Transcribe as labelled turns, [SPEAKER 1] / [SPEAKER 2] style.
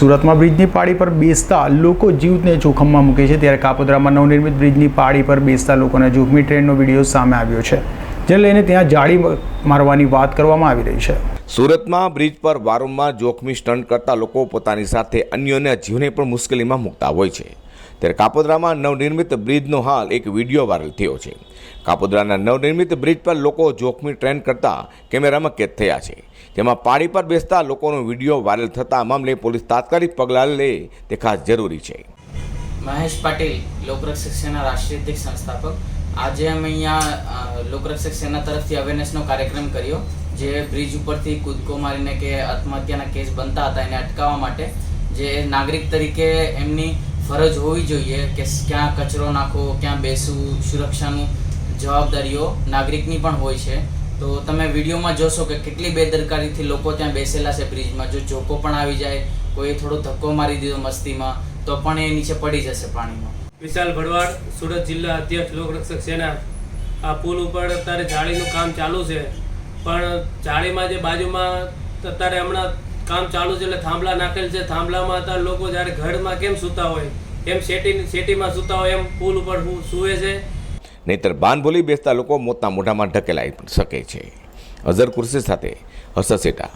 [SPEAKER 1] સુરતમાં બ્રિજની પાળી પર બેસતા લોકો જીવને જોખમમાં મૂકે છે. ત્યારે કાપોદ્રામાં નવનિર્મિત બ્રિજની પાળી પર બેસતા લોકોના જોખમી ટ્રેનનો વીડિયો સામે આવ્યો છે, જેને લઈને ત્યાં જાળી મારવાની વાત કરવામાં આવી રહી છે.
[SPEAKER 2] સુરતમાં બ્રિજ પર વારંવાર જોખમી સ્ટન્ટ કરતા લોકો પોતાની સાથે અન્યોને જીવને પણ મુશ્કેલીમાં મૂકતા હોય છે. ત્યારે કાપોદ્રામાં નવનિર્મિત બ્રિજનો હાલ એક વીડિયો વાયરલ થયો છે. કાપોદ્રાના નવનિર્મિત બ્રિજ પર લોકો જોખમી ટ્રેન કરતા કેમેરામાં કેદ થયા છે. તેમાં પાળી પર બેસતા લોકોનો વીડિયો વાયરલ થતા મામલે પોલીસ તાત્કાલિક પગલાં લે તે ખાસ જરૂરી છે.
[SPEAKER 3] મહેશ પાટીલ, લોકરક્ષક સેના રાષ્ટ્રીય અધ્યક્ષ સંસ્થાપક. આજે અમે અહીંયા લોકરક્ષક સેના તરફથી અવેરનેસનો કાર્યક્રમ કર્યો, જે બ્રિજ ઉપરથી કૂદકો મારીને કે આત્મહત્યાના કેસ બનતા હતા એને અટકાવવા માટે, જે નાગરિક તરીકે એમની ફરજ હોવી જોઈએ કે ક્યાં કચરો નાખો, ક્યાં બેસવું, સુરક્ષાનું જવાબદારીઓ નાગરિકની પણ હોય છે. તો તમે વિડીયોમાં જોશો કે કેટલી બેદરકારીથી લોકો ત્યાં બેસેલા છે બ્રિજમાં. જો જોકો પણ આવી જાય, કોઈ થોડો ધક્કો મારી દીધો મસ્તીમાં, તો પણ એ નીચે પડી જશે પાણીમાં.
[SPEAKER 4] વિશાલ ભડવાડ, સુરત જિલ્લા અધ્યક્ષ લોકરક્ષક સેના. આ પુલ ઉપર અત્યારે જાળીનું કામ ચાલુ છે. પણ જાળીમાં જે બાજુમાં, અત્યારે હમણાં કામ ચાલુ છે એટલે થાંભલા નાખેલ છે. થાંભલામાં હતા લોકો જ્યારે ઘરમાં કેમ સૂતા હોય? એમ શેટી, શેટીમાં સૂતા હોય એમ પુલ ઉપર સૂવે છે.
[SPEAKER 2] નહીતર બાન ભૂલી બેસતા લોકો મોતના મોઢામાં ઢકેલાઈ શકે છે. અઝર કુર્સી સાથે હર્ષદ સેટા